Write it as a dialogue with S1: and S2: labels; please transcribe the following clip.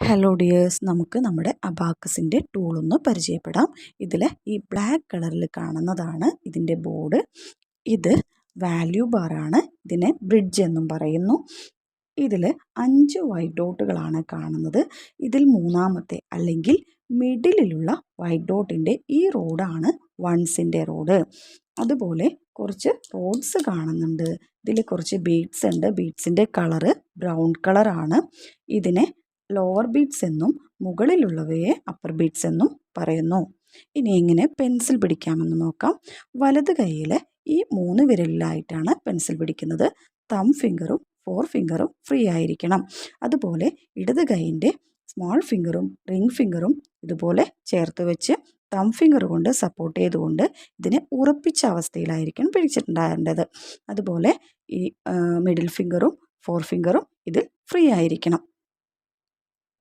S1: Hello dears നമുക്ക് നമ്മുടെ അബാക്കസിന്റെ ടൂളൊന്ന് പരിചയപ്പെടാം. ഇതിൽ ഈ ബ്ലാക്ക് കളറിൽ കാണുന്നതാണ് ഇതിന്റെ ബോർഡ് ഇത് വാല്യൂ ബാറാണ് ഇതിനെ ബ്രിഡ്ജ് എന്നും പറയുന്നു. ഇതിൽ അഞ്ച് വൈറ്റ് ഡോട്ടുകളാണ് കാണുന്നത്. ഇതിൽ മൂന്നാമത്തെ അല്ലെങ്കിൽ മിഡിലുള്ള വൈറ്റ് ഡോട്ടിന്റെ ഈ റോഡാണ് വൺസിന്റെ റോഡ് അതുപോലെ കുറച്ച് റോഡ്സ് കാണുന്നുണ്ട്. ഇതിൽ കുറച്ച് ബീഡ്സ് ഉണ്ട്. ബീഡ്സിന്റെ കളറ് ബ്രൗൺ കളറാണ് ഇതിനെ ലോവർ ബീഡ്സ് എന്നും മുകളിലുള്ളവയെ അപ്പർ ബീഡ്സ് എന്നും പറയുന്നു. ഇനി എങ്ങനെ പെൻസിൽ പിടിക്കാമെന്ന് നോക്കാം. വലത് കൈയിൽ ഈ മൂന്ന് വിരലിലായിട്ടാണ് പെൻസിൽ പിടിക്കുന്നത്. തം ഫിംഗറും ഫോർ ഫിംഗറും ഫ്രീ ആയിരിക്കണം. അതുപോലെ ഇടത് കൈയിന്റെ സ്മോൾ ഫിംഗറും റിംഗ് ഫിംഗറും ഇതുപോലെ ചേർത്ത് വെച്ച് തം ഫിംഗർ കൊണ്ട് സപ്പോർട്ട് ചെയ്തുകൊണ്ട് ഇതിനെ ഉറപ്പിച്ച അവസ്ഥയിലായിരിക്കും പിടിച്ചിട്ടുണ്ടാകേണ്ടത്. അതുപോലെ ഈ മിഡിൽ ഫിംഗറും ഫോർ ഫിംഗറും ഇതിൽ ഫ്രീ ആയിരിക്കണം.